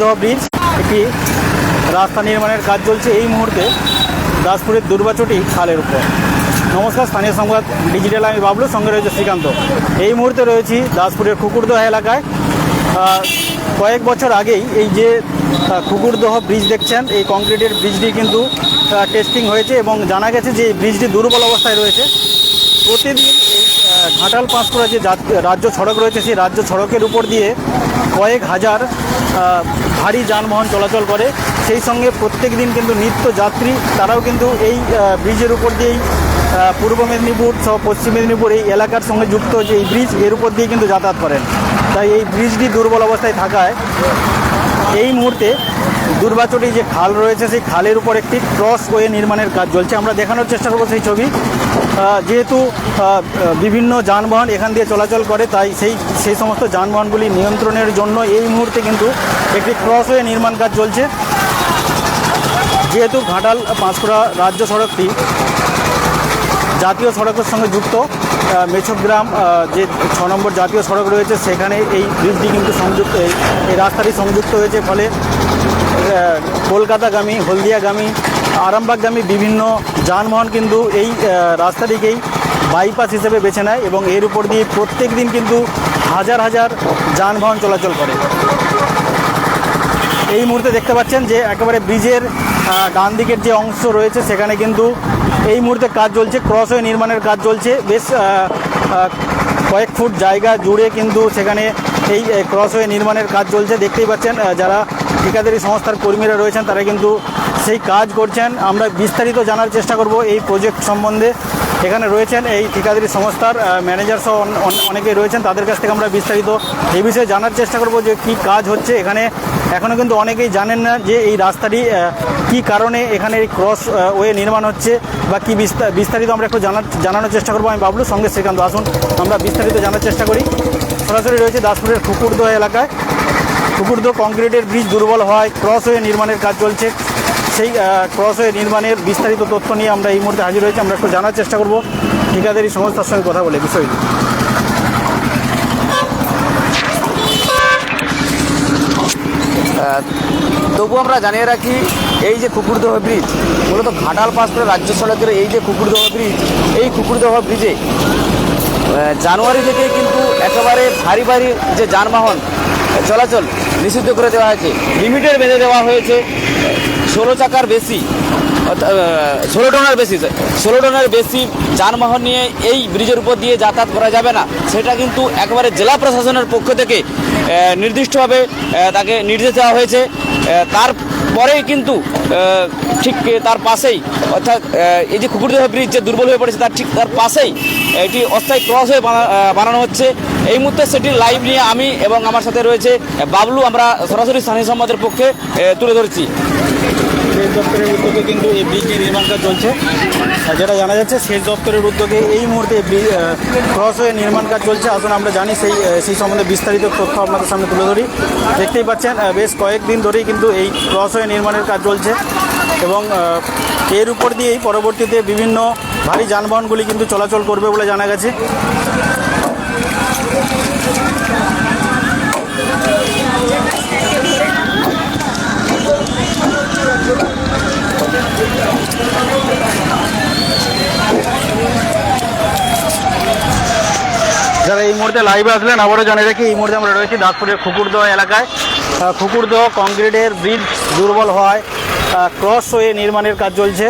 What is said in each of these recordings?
দেওয়া ব্রিজ একটি রাস্তা নির্মাণের কাজ চলছে এই মুহূর্তে দাসপুরের দুর্বাচটি খালের উপর। নমস্কার, স্থানীয় সংবাদ ডিজিটাল আমি বাবলু, সঙ্গে রয়েছে শ্রীকান্ত। এই মুহূর্তে রয়েছি দাসপুরের কুকুরদহ এলাকায়। কয়েক বছর আগেই এই যে কুকুরদহ ব্রিজ দেখছেন, এই কংক্রিটের ব্রিজটি কিন্তু টেস্টিং হয়েছে এবং জানা গেছে যে এই ব্রিজটি দুর্বল অবস্থায় রয়েছে। প্রতিদিন এই ঘাটাল পাঁশকুড়া যে রাজ্য সড়ক রয়েছে, সেই রাজ্য সড়কের উপর দিয়ে কয়েক হাজার ভারী যানবাহন চলাচল করে, সেই সঙ্গে প্রত্যেক দিন কিন্তু নিত্য যাত্রী, তারাও কিন্তু এই ব্রিজের উপর দিয়েই পূর্ব মেদিনীপুর সহ পশ্চিম মেদিনীপুর এই এলাকার সঙ্গে যুক্ত যে এই ব্রিজ, এর উপর দিয়ে কিন্তু যাতায়াত করেন। তাই এই ব্রিজটি দুর্বল অবস্থায় থাকায়, এই মুহূর্তে দুর্বাচটি যে খাল রয়েছে, সেই খালের উপর একটি ক্রস ওয়ে নির্মাণের কাজ চলছে। আমরা দেখানোর চেষ্টা করব সেই ছবি। যেহেতু বিভিন্ন যানবাহন এখান দিয়ে চলাচল করে, তাই সেই সেই সমস্ত যানবাহনগুলি নিয়ন্ত্রণের জন্য এই মুহূর্তে কিন্তু একটি ক্রস ওয়ে নির্মাণ কাজ চলছে। যেহেতু ঘাটাল, পাঁশকুড়া রাজ্য সড়কটি জাতীয় সড়কের সঙ্গে যুক্ত মেছগ্রাম যে ছ নম্বর জাতীয় সড়ক রয়েছে, সেখানে এই ব্রিজটি কিন্তু সংযুক্ত, এই রাস্তাটি সংযুক্ত হয়েছে, ফলে কলকাতাগামী, হলদিয়াগামী আরামবাগগামী বিভিন্ন যানবাহন কিন্তু এই রাস্তাটিকেই বাইপাস হিসেবে বেছে নেয় এবং এর উপর দিয়ে প্রত্যেক দিন কিন্তু হাজার হাজার যানবাহন চলাচল করে। এই মুহূর্তে দেখতে পাচ্ছেন যে একেবারে ব্রিজের ডান দিকের যে অংশ রয়েছে সেখানে কিন্তু এই মুহূর্তে কাজ চলছে, ক্রসওয়ে নির্মাণের কাজ চলছে। বেশ কয়েক ফুট জায়গা জুড়ে কিন্তু সেখানে এই ক্রসওয়ে নির্মাণের কাজ চলছে। দেখতেই পাচ্ছেন যারা ঠিকাদারি সংস্থার কর্মীরা রয়েছেন তারা কিন্তু সেই কাজ করছেন। আমরা বিস্তারিত জানার চেষ্টা করব এই প্রজেক্ট সম্বন্ধে। এখানে রয়েছেন এই ঠিকাদারি সংস্থার ম্যানেজার সহ অন- অন- অনেকেই রয়েছেন। তাদের কাছ থেকে আমরা বিস্তারিত এই বিষয়ে জানার চেষ্টা করব যে কি কাজ হচ্ছে এখানে। এখনও কিন্তু অনেকেই জানেন না যে এই রাস্তাটি কি কারণে এখানে এই ক্রস ওয়ে নির্মাণ হচ্ছে বা কি বিস্তা- বিস্তারিত আমরা একটু জানার, জানানোর চেষ্টা করব। আমি বাবলু, সঙ্গে শ্রীকান্ত, আসুন। আমরা বিস্তারিত জানার চেষ্টা করি। সরাসরি রয়েছে দাসপুরের কুকুরদহ এলাকায়। কুকুরদহ কংক্রিটের ব্রিজ দুর্বল হওয়ায় ক্রস ওয়ে নির্মাণের কাজ চলছে। সেই ক্রস ওয়ে নির্মাণের বিস্তারিত তথ্য নিয়ে আমরা এই মুহূর্তে হাজির হয়েছি। আমরা একটু জানার চেষ্টা করব ঠিকাদারি সংস্থার সঙ্গে কথা বলে বিষয়টি। তবু আমরা জানিয়ে রাখি, এই যে কুকুরদহ ব্রিজ, মূলত ঘাটাল পাস করে রাজ্য সড়কের এই যে কুকুরদহ ব্রিজ, এই কুকুরদহ ব্রিজে জানুয়ারি থেকে কিন্তু একেবারে ভারী ভারী যে যানবাহন, চলাচল নিষিদ্ধ করে দেওয়া হয়েছে। লিমিটেড বেঁধে দেওয়া হয়েছে। ষোলো চাকার বেশি ষোলো টনের বেশি, ষোলো টনের বেশি যানবাহন নিয়ে এই ব্রিজের উপর দিয়ে যাতায়াত করা যাবে না। সেটা কিন্তু একবারে জেলা প্রশাসনের পক্ষ থেকে নির্দিষ্টভাবে তাকে নির্দেশ দেওয়া হয়েছে। তারপরেই কিন্তু ঠিক তার পাশেই, অর্থাৎ এই যে কুকুরদেহ ব্রিজ যে দুর্বল হয়ে পড়েছে, তার ঠিক তার পাশেই, এটি অস্থায়ী ক্রস হয়ে বানানো হচ্ছে। এই মুহূর্তে সেটির লাইভ নিয়ে আমি এবং আমার সাথে রয়েছে বাবলু, আমরা সরাসরি স্থানীয় সম্বাদের পক্ষে তুলে ধরছি। সেচ দপ্তরের উদ্যোগে কিন্তু এই ব্রিজটি নির্মাণ কাজ চলছে। যেটা জানা যাচ্ছে, সেচ দপ্তরের উদ্যোগে এই মুহূর্তে ক্রস হয়ে নির্মাণ কাজ চলছে। আসুন, আমরা জানি সেই সেই সম্বন্ধে বিস্তারিত তথ্য আপনাদের সামনে তুলে ধরি। দেখতেই পাচ্ছেন বেশ কয়েকদিন ধরেই কিন্তু এই ক্রস হয়ে নির্মাণের কাজ চলছে এবং এর উপর দিয়েই পরবর্তীতে বিভিন্ন ভারী যানবাহনগুলি কিন্তু চলাচল করবে বলে জানা গেছে। যারা এই মুহূর্তে লাইভে আসলেন, আবারও জানিয়ে রাখি, এই মুহূর্তে আমরা রয়েছি দাসপুরের খুকুরদহ এলাকায়। খুকুরদহ কংক্রিটের ব্রিজ দুর্বল হওয়ায় ক্রস ওয়ে নির্মাণের কাজ চলছে।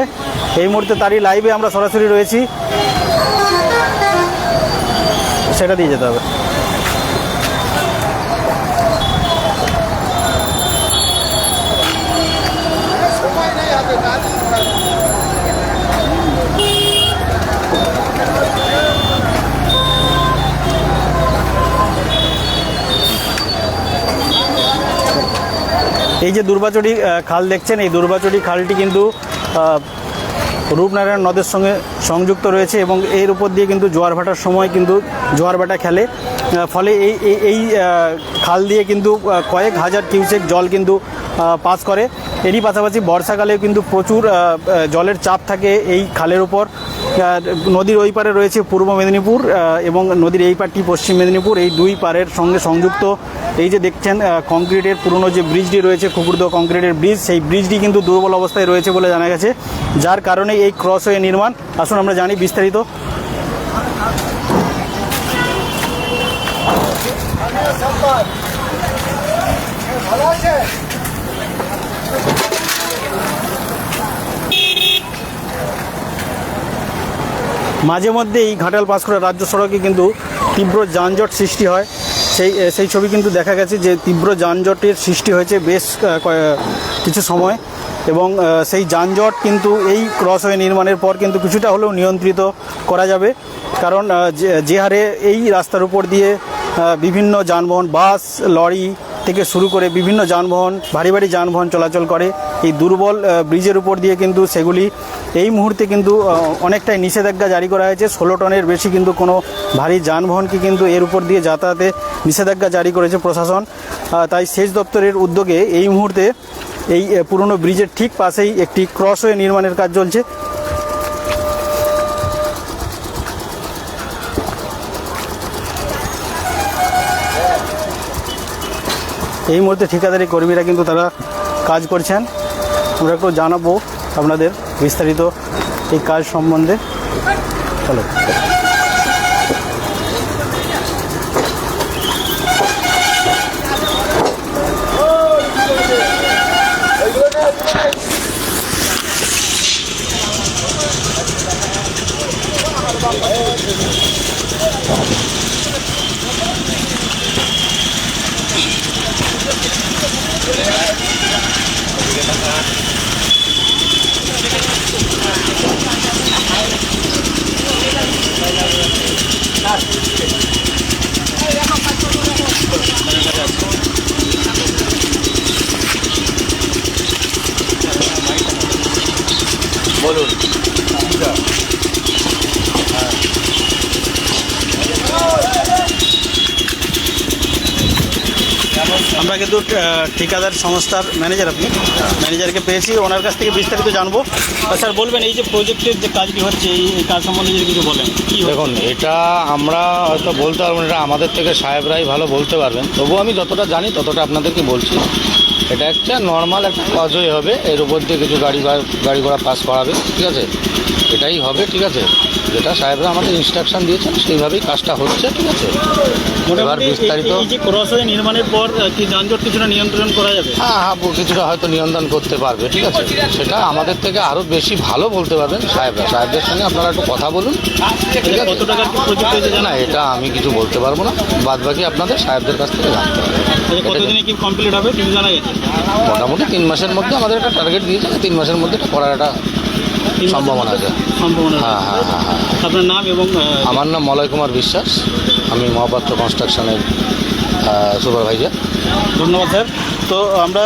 এই মুহূর্তে তারই লাইভে আমরা সরাসরি রয়েছি। সেটা দিয়ে যেতে হবে। এই যে দুর্বাচড়ি খাল দেখছেন, এই দুর্বাচড়ি খালটি কিন্তু রূপনারায়ণ নদের সঙ্গে সংযুক্ত রয়েছে এবং এর উপর দিয়ে কিন্তু জোয়ার ভাটার সময় কিন্তু জোয়ার ভাটা খেলে। ফলে এই, এই- খাল দিয়ে কিন্তু কয়েক হাজার কিউসেক জল কিন্তু পাস করে। এরই পাশাপাশি বর্ষাকালেও কিন্তু প্রচুর জলের চাপ থাকে এই খালের উপর। নদীর ওই পারে রয়েছে পূর্ব মেদিনীপুর এবং নদীর এই পারটি পশ্চিম মেদিনীপুর, এই দুই পারের সঙ্গে সংযুক্ত। এই যে দেখছেন কংক্রিটের পুরনো যে ব্রিজটি রয়েছে খুকুরদ কংক্রিটের ব্রিজ, সেই ব্রিজটি কিন্তু দুর্বল অবস্থায় রয়েছে বলে জানা গেছে, যার কারণে এই ক্রসওয়ে নির্মাণ। আসুন আমরা জানি বিস্তারিত। মাঝে মধ্যে এই ঘাটাল পাঁশকুড়া রাজ্য সড়কে কিন্তু তীব্র যানজট সৃষ্টি হয়। সেই সেই ছবি কিন্তু দেখা গেছে যে তীব্র যানজটের সৃষ্টি হয়েছে বেশ কিছু সময় এবং সেই যানজট কিন্তু এই ক্রসওয়ে নির্মাণের পর কিন্তু কিছুটা হলেও নিয়ন্ত্রিত করা যাবে। কারণ যে- হারে এই রাস্তার উপর দিয়ে বিভিন্ন যানবাহন, বাস, লরি থেকে শুরু করে বিভিন্ন যানবাহন, ভারী ভারী যানবাহন চলাচল করে। এই দুর্বল ব্রিজের উপর দিয়ে কিন্তু সেগুলি এই মুহূর্তে কিন্তু অনেকটাই নিষেধাজ্ঞা জারি করা হয়েছে। ষোলো টনের বেশি কিন্তু কোনো ভারী যানবাহনকে কিন্তু এর উপর দিয়ে যাতায়াতে নিষেধাজ্ঞা জারি করেছে প্রশাসন। তাই সেচ দপ্তরের উদ্যোগে এই মুহূর্তে এই পুরনো ব্রিজের ঠিক পাশেই একটি ক্রসওয়ে নির্মাণের কাজ চলছে। এই মুহূর্তে ঠিকাদারি কর্মীরা কিন্তু তারা কাজ করছেন। আমরা একটু জানাব আপনাদের বিস্তারিত এই কাজ সম্বন্ধে। চলো। বলুন আমরা কিন্তু ঠিকাদার সংস্থার ম্যানেজার আপনি। ম্যানেজারকে পেয়েছি, ওনার কাছ থেকে বিস্তারিত জানব। স্যার, বলবেন এই যে প্রজেক্টের যে কাজটি হচ্ছে, এই কাজ সম্বন্ধে যদি কিছু বলেন দেখুন, এটা আমরা হয়তো বলতে পারব এটা আমাদের থেকে সাহেবরাই ভালো বলতে পারবেন। তবুও আমি যতটা জানি, ততটা আপনাদেরকে বলছি। এটা একটা নর্মাল একটা কাজই হবে, এর উপর দিয়ে কিছু গাড়ি গাড়ি ঘোড়া পাস করাবে, ঠিক আছে? এটাই হবে, ঠিক আছে? যেটা সাহেবরা আমাদের ইনস্ট্রাকশন দিয়েছেন সেইভাবেই কাজটা হচ্ছে ঠিক আছে? এবার বিস্তারিত নির্মাণের পর কি যানজট কিছুটা নিয়ন্ত্রণ করা যাবে? হ্যাঁ হ্যাঁ কিছুটা হয়তো নিয়ন্ত্রণ করতে পারবে ঠিক আছে? সেটা আমাদের থেকে আরও বেশি ভালো বলতে পারবেন সাহেবরা। সাহেবদের সঙ্গে আপনারা একটু কথা বলুন ঠিক আছে? না এটা আমি কিছু বলতে পারব না। বাদ বাকি আপনাদের সাহেবদের কাছ থেকে জানতে হবে। মোটামুটি তিন মাসের মধ্যে আমাদের একটা টার্গেট দিয়েছে তিন মাসের মধ্যে করার একটা সম্ভাবনা আছে। সম্ভাবনা হ্যাঁ হ্যাঁ হ্যাঁ হ্যাঁ। আপনার নাম এবং আমার নাম মলয় কুমার বিশ্বাস। আমি মহাপাত্র কনস্ট্রাকশনের সুপারভাইজার। ধন্যবাদ স্যার। তো আমরা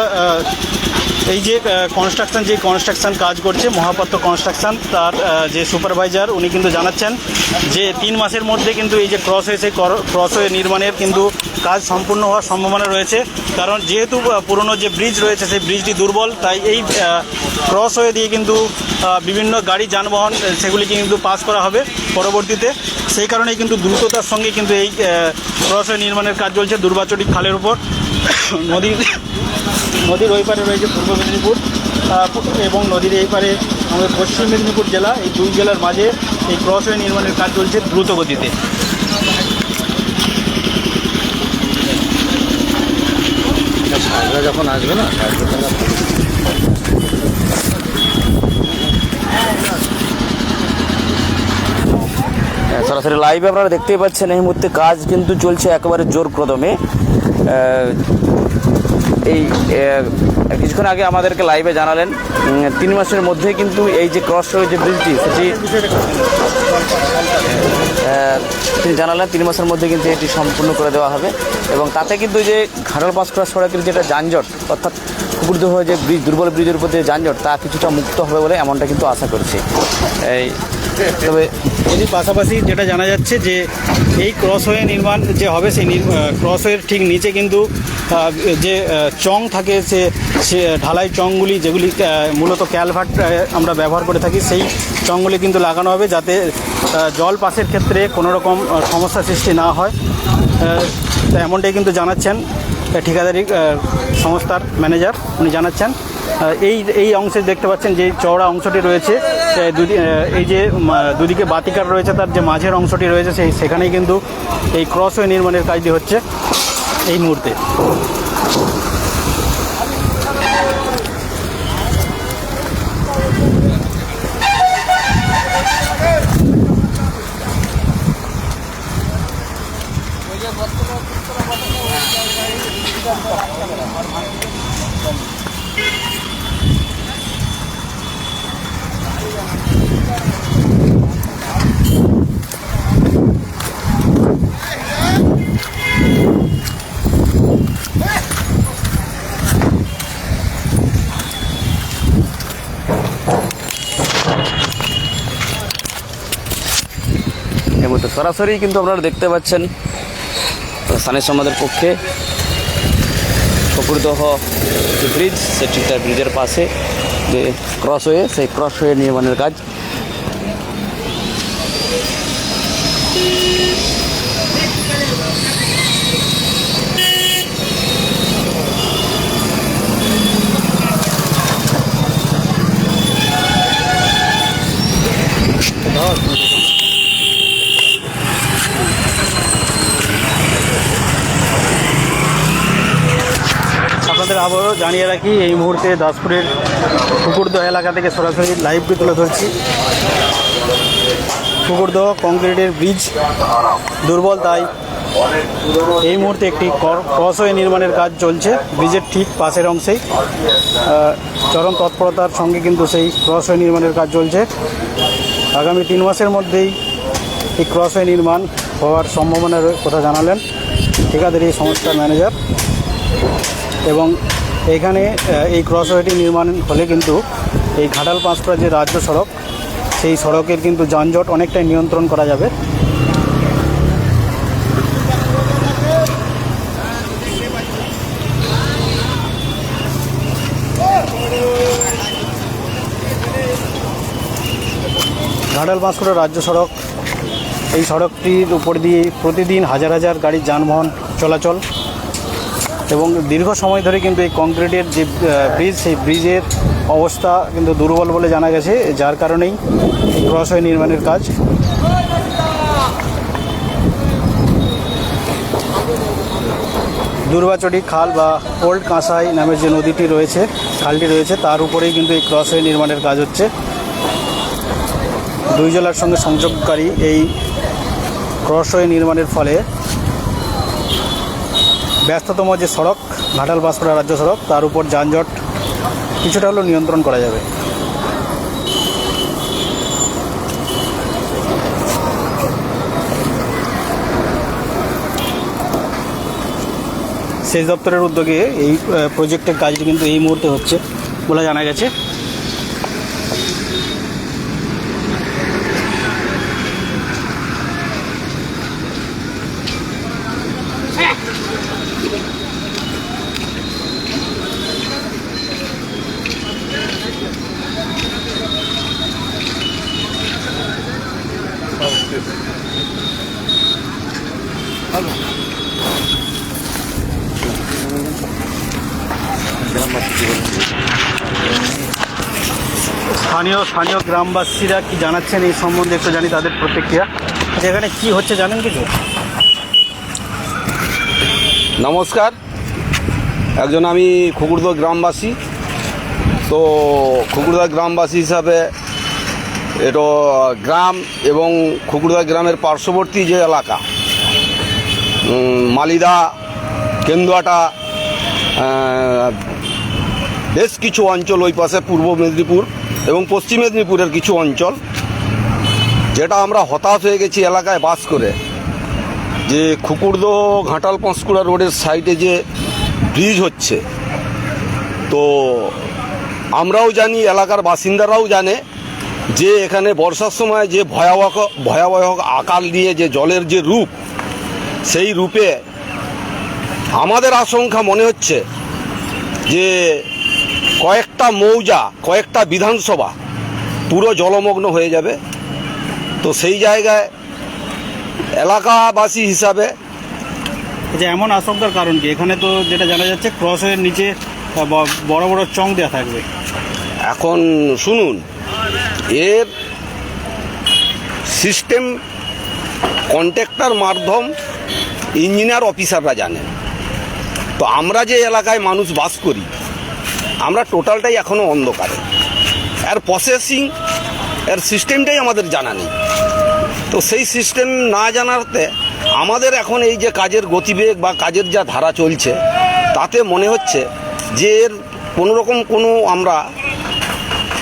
এই যে কনস্ট্রাকশন যে কনস্ট্রাকশন কাজ করছে, মহাপাত্র কনস্ট্রাকশন তার যে সুপারভাইজার উনি কিন্তু জানাচ্ছেন যে তিন মাসের মধ্যে কিন্তু এই যে ক্রস হয়েছে ক্রসওয়ে নির্মাণের কিন্তু কাজ সম্পূর্ণ হওয়ার সম্ভাবনা রয়েছে। কারণ যেহেতু পুরনো যে ব্রিজ রয়েছে, সেই ব্রিজটি দুর্বল, তাই এই ক্রসওয়ে দিয়ে কিন্তু বিভিন্ন গাড়ি, যানবাহন সেগুলিকে কিন্তু পাস করা হবে পরবর্তীতে। সেই কারণেই কিন্তু দ্রুততার সঙ্গে কিন্তু এই ক্রসওয়ে নির্মাণের কাজ চলছে দুর্বাচটি খালের উপর। নদীর নদীর ওই পারে রয়েছে পূর্ব মেদিনীপুর এবং নদীর এই পারে আমাদের পশ্চিম মেদিনীপুর জেলা এই দুই জেলার মাঝে এই ক্রসওয়ে নির্মাণের কাজ চলছে দ্রুত গতিতে। যখন আসবে না হ্যাঁ, সরাসরি লাইভে আপনারা দেখতেই পাচ্ছেন এই মুহূর্তে কাজ কিন্তু চলছে একেবারে জোর কদমে আহ, এই কিছুক্ষণ আগে আমাদেরকে লাইভে জানালেন তিন মাসের মধ্যে কিন্তু এই যে ক্রস হয়ে যে ব্রিজটি সেটি তিনি জানালেন তিন মাসের মধ্যে কিন্তু এটি সম্পূর্ণ করে দেওয়া হবে। এবং তাতে কিন্তু যে ঘাটাল পাস করা সড়কের যেটা যানজট, অর্থাৎ কুকুরদহ যে ব্রিজ দুর্বল ব্রিজের উপর যে যানজট, তা কিছুটা মুক্ত হবে বলে এমনটা কিন্তু আশা করছি। এই তবে এরই পাশাপাশি যেটা জানা যাচ্ছে যে এই ক্রসওয়ে নির্মাণ যে হবে সেই ক্রসওয়ের ঠিক নিচে কিন্তু যে চং থাকে সে সে ঢালাই চংগুলি যেগুলি মূলত ক্যালভার্ট আমরা ব্যবহার করে থাকি, সেই চংগুলি কিন্তু লাগানো হবে যাতে জল পাসের ক্ষেত্রে কোনো রকম সমস্যা সৃষ্টি না হয়। এমনটাই কিন্তু জানাচ্ছেন ঠিকাদারি সংস্থার ম্যানেজার, উনি জানাচ্ছেন। এই এই অংশে দেখতে পাচ্ছেন যে চওড়া অংশটি রয়েছে এই যে দুদিকে বাতিকার রয়েছে, তার যে মাঝের অংশটি রয়েছে, সেই, সেখানেই কিন্তু এই ক্রসওয়ে নির্মাণের কাজটি হচ্ছে এই মুহূর্তে। সরাসরি কিন্তু আপনারা দেখতে পাচ্ছেন স্থানীয় সমাজের পক্ষে। ফকুরদহ যে ব্রিজ সেটি তার ব্রিজের পাশে যে ক্রস হয়ে, সেই ক্রস হয়ে নির্মাণের কাজ আপনাদের আবারও জানিয়ে রাখি, এই মুহূর্তে দাসপুরের কুকুরদহ এলাকা থেকে সরাসরি লাইভটি তুলে ধরছি। কুকুরদহ কংক্রিটের ব্রিজ দুর্বল, তাই এই মুহূর্তে একটি ক্রসওয়ে নির্মাণের কাজ চলছে। ব্রিজের ঠিক পাশের অংশেই চরম তৎপরতার সঙ্গে কিন্তু সেই ক্রসওয়ে নির্মাণের কাজ চলছে। আগামী তিন মাসের মধ্যেই এই ক্রসওয়ে নির্মাণ হওয়ার সম্ভাবনার কথা জানালেন ঠিকাদারি সংস্থার ম্যানেজার এবং এখানে এই ক্রসওয়েটি নির্মাণ হলে কিন্তু এই ঘাটাল পাঁচপাড়া যে রাজ্য সড়ক, সেই সড়কের কিন্তু যানজট অনেকটাই নিয়ন্ত্রণ করা যাবে। ঘাটাল পাঁচকুড়া রাজ্য সড়ক, এই সড়কটির উপর দিয়ে প্রতিদিন হাজার হাজার গাড়ির যানবাহন চলাচল। এবং দীর্ঘ সময় ধরে কিন্তু এই কংক্রিটের যে ব্রিজ, সেই ব্রিজের অবস্থা কিন্তু দুর্বল বলে জানা গেছে, যার কারণেই ক্রসওয়ে নির্মাণের কাজ। দুর্বাচটি খাল বা ওল্ড কাঁসাই নামের যে নদীটি রয়েছে, খালটি রয়েছে, তার উপরেই কিন্তু এই ক্রসওয়ে নির্মাণের কাজ হচ্ছে। দুই জেলার সঙ্গে সংযোগকারী এই ক্রসওয়ে নির্মাণের ফলে ব্যস্ততম যে সড়ক, ঘাটাল বাঁশপাড়া রাজ্য সড়ক, তার উপর যানজট কিছুটা হলেও নিয়ন্ত্রণ করা যাবে। সেচ দপ্তরের উদ্যোগে এই প্রজেক্টের কাজটি কিন্তু এই মুহূর্তে হচ্ছে বলে জানা গেছে। স্থানীয় স্থানীয় গ্রামবাসীরা কি জানাচ্ছেন এই সম্বন্ধে একটু জানি তাদের প্রতিক্রিয়া। আচ্ছা, এখানে কি হচ্ছে জানেন কিছু? নমস্কার। একজন আমি খুকুরদা গ্রামবাসী। তো খুকুরদা গ্রামবাসী হিসাবে এটা গ্রাম এবং খুকুরদা গ্রামের পার্শ্ববর্তী যে এলাকা মালিদা কেন্দুয়াটা বেশ কিছু অঞ্চল ওই পাশে পূর্ব মেদিনীপুর। এবং পশ্চিম মেদিনীপুরের কিছু অঞ্চল, যেটা আমরা হতাশ হয়ে গেছি এলাকায় বাস করে, যে খুকুরদো ঘাটাল পাঁশকুড়া রোডের সাইডে যে ব্রিজ হচ্ছে। তো আমরাও জানি, এলাকার বাসিন্দারাও জানে, যে এখানে বর্ষার সময় যে ভয়াবহ ভয়াবহ আকাল নিয়ে যে জলের যে রূপ, সেই রূপে আমাদের আশঙ্কা মনে হচ্ছে যে কয়েকটা মৌজা কয়েকটা বিধানসভা পুরো জলমগ্ন হয়ে যাবে। তো সেই জায়গায় এলাকাবাসী হিসাবে যে এমন আশঙ্কার কারণ কি? এখানে তো যেটা জানা যাচ্ছে ক্রসের নিচে বড় বড় চং দেওয়া থাকবে। এখন শুনুন এর সিস্টেম কন্ট্রাক্টর মাধ্যম ইঞ্জিনিয়ার অফিসাররা জানেন। তো আমরা যে এলাকায় মানুষ বাস করি আমরা টোটালটাই এখনও অন্ধকারে। এর প্রসেসিং এর সিস্টেমটাই আমাদের জানা নেই। তো সেই সিস্টেম না জানাতে আমাদের এখন এই যে কাজের গতিবেগ বা কাজের যা ধারা চলছে, তাতে মনে হচ্ছে যে এর কোনোরকম কোনো আমরা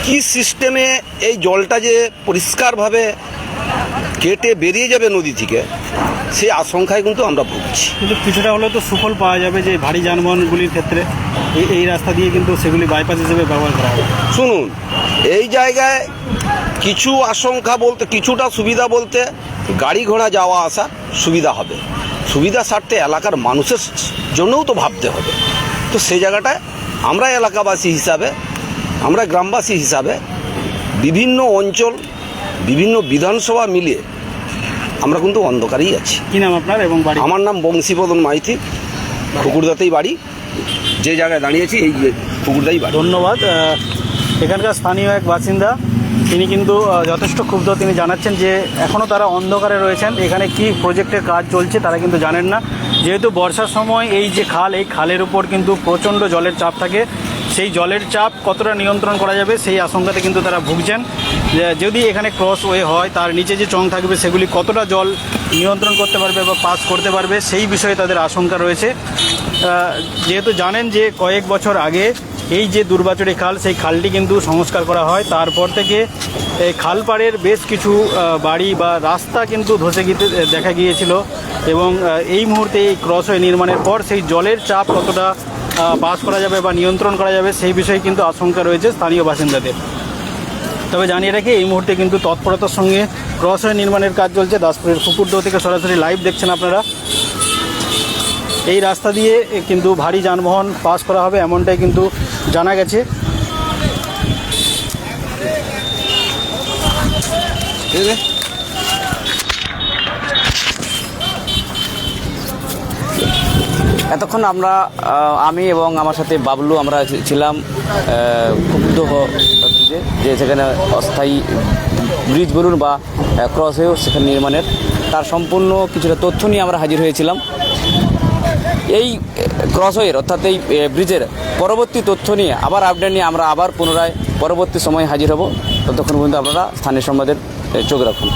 কি সিস্টেমে এই জলটা যে পরিষ্কারভাবে কেটে বেরিয়ে যাবে নদী থেকে সেই আশঙ্কায় কিন্তু আমরা ভুগছি। কিন্তু কিছুটা হলেও তো সুফল পাওয়া যাবে যে ভারী যানবাহনগুলির ক্ষেত্রে। এই এই রাস্তা দিয়ে কিন্তু সেগুলি বাইপাস হিসেবে ব্যবহার করা হবে। শুনুন এই জায়গায় কিছু আশঙ্কা বলতে কিছুটা সুবিধা বলতে গাড়ি ঘোড়া যাওয়া আসা সুবিধা হবে। সুবিধা স্বার্থে এলাকার মানুষের জন্যও তো ভাবতে হবে। তো সেই জায়গাটায় আমরা এলাকাবাসী হিসাবে আমরা গ্রামবাসী হিসাবে বিভিন্ন অঞ্চল বিভিন্ন বিধানসভা মিলিয়ে আমরা কিন্তু অন্ধকারেই আছি। কি নাম আপনার এবং বাড়ি? আমার নাম বংশীবদন মাইতি খুকুরদাতেই বাড়ি। যে জায়গায় দাঁড়িয়েছি এই যে খুকুরদাই বাড়ি। ধন্যবাদ। এখানকার স্থানীয় এক বাসিন্দা তিনি কিন্তু যথেষ্ট ক্ষুব্ধ। তিনি জানাচ্ছেন যে এখনও তারা অন্ধকারে রয়েছেন। এখানে কি প্রজেক্টের কাজ চলছে তারা কিন্তু জানেন না। যেহেতু বর্ষার সময় এই যে খাল এই খালের উপর কিন্তু প্রচণ্ড জলের চাপ থাকে সেই জলের চাপ কতটা নিয়ন্ত্রণ করা যাবে সেই আশঙ্কাতে কিন্তু তারা ভুগছেন। যদি এখানে ক্রস ওয়ে হয়, তার নিচে যে চং থাকবে, সেগুলি কতটা জল নিয়ন্ত্রণ করতে পারবে বা পাস করতে পারবে, সেই বিষয়ে তাদের আশঙ্কা রয়েছে। যেহেতু জানেন যে কয়েক বছর আগে এই যে দুর্বাচরি খাল, সেই খালটি কিন্তু সংস্কার করা হয়। তারপর থেকে এই খালপাড়ের বেশ কিছু বাড়ি বা রাস্তা কিন্তু ধসে গিয়ে দেখা গিয়েছিল এবং এই মুহূর্তে এই ক্রসওয়ে নির্মাণের পর সেই জলের চাপ কতটা পাস করা যাবে বা নিয়ন্ত্রণ করা যাবে, সেই বিষয়ে কিন্তু আশঙ্কা রয়েছে স্থানীয় বাসিন্দাদের। তবে জানিয়ে রাখি, এই মুহূর্তে কিন্তু তৎপরতার সঙ্গে ক্রসওয়ে নির্মাণের কাজ চলছে। দাসপুরের কুকুরদহ থেকে সরাসরি লাইভ দেখছেন আপনারা। এই রাস্তা দিয়ে কিন্তু ভারী যানবাহন পাস করা হবে, এমনটাই কিন্তু জানা গেছে। এতক্ষণ আমরা আমি এবং আমার সাথে বাবলু আমরা ছিলাম ব্রিজে যে সেখানে অস্থায়ী ব্রিজ বলুন বা ক্রস হয়েও সেখানে নির্মাণের। তার সম্পূর্ণ কিছুটা তথ্য নিয়ে আমরা হাজির হয়েছিলাম। এই ক্রসওয়ের অর্থাৎ এই ব্রিজের পরবর্তী তথ্য নিয়ে, আবার আপডেট নিয়ে আমরা আবার পুনরায় পরবর্তী সময় হাজির হব। ততক্ষণ পর্যন্ত আপনারা স্থানীয় সংবাদের চোখ রাখুন।